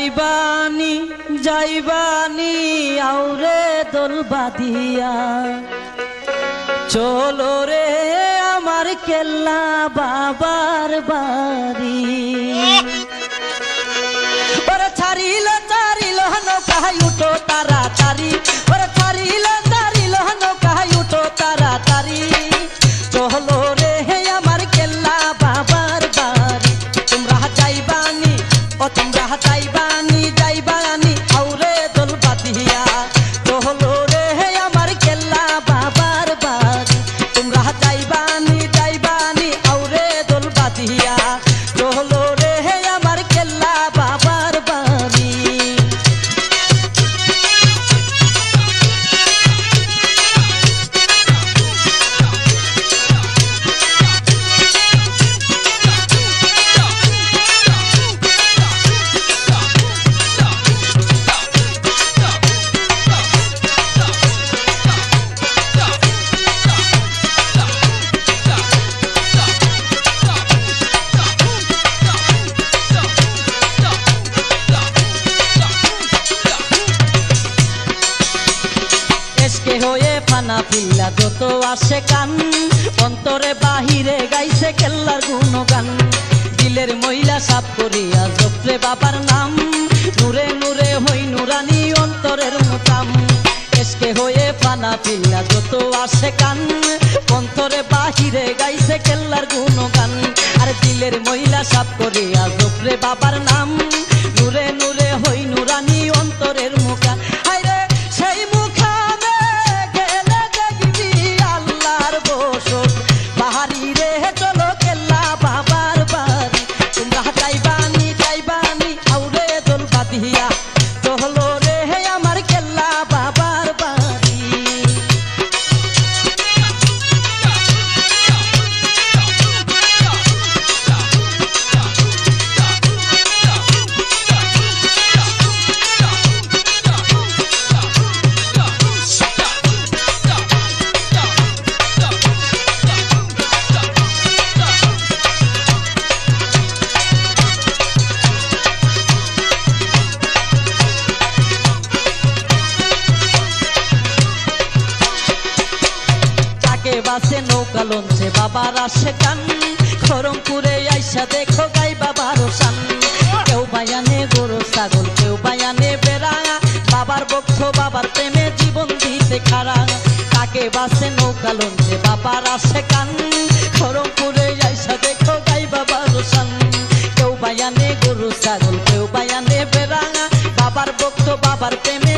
যাইবানি যাইবানি আউরে দোল বাঁধিয়া। চলো রে আমার কেল্লা বাবার বাড়ি। ছাড়িল ছাড়িল ছাড়িল কাহাই উঠো ও তোমরা যাইবানি পিল্লা যত আসে কান অন্তরে বাহিরে গাইছে কেল্লার গুণগান। দিলের মহিলা সাপ করিয়া জপরে বাবার নাম, নূরে নূরে হই নুরানি অন্তরের মোতাম। এসকে হয়ে ফানা পিল্লা যত আসে কান অন্তরে বাসে নৌকা লঞ্চে বাবার আসে কান খরমপুরে আইসা দেখো গাই বাবার সান কেউ বায়ানে গরু, ছাগল, কেউ বায়ানে বেড়া। বাবার বক্ষ, বাবার প্রেমে জীবন দিতে খারা তাকে বাসে নৌকা লঞ্চে বাবার আসে কান খরমপুরে আইসা দেখো গাই বাবার সান কেউ বায়ানে গরু, ছাগল, কেউ বায়ানে বেড়া। বাবার বক্ষ, বাবার প্রেমে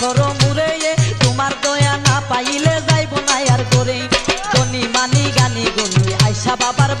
করো মুরে তোমার দয়া না পাইলে যাইব না আর করে গনি মানি গানি গুনি, আইসা বাবার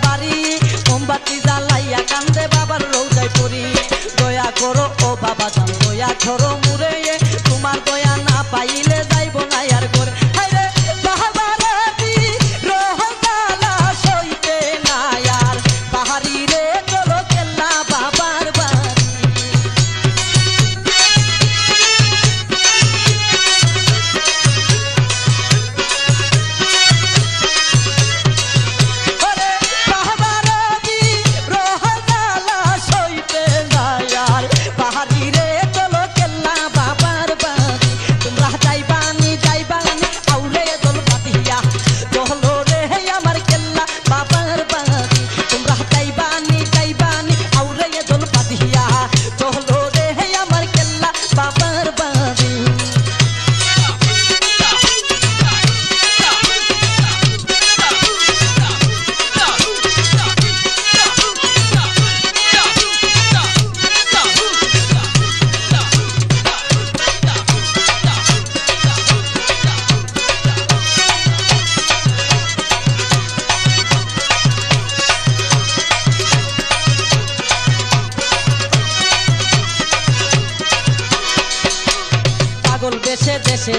দেশে দেশে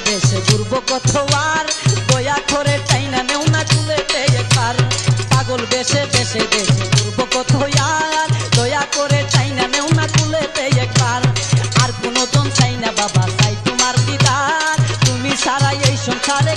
ঘুরবো কত আর দয়া করে চাইনা নেও না কুলেতে একবার। পাগল দেশে দেশে দেশে ঘুরবো আর দয়া করে চাইনা নেও না কুলেতে একবার। আর কোনো জন চাই না বাবা, তাই তোমার দিদার। তুমি সারা এই সংসারে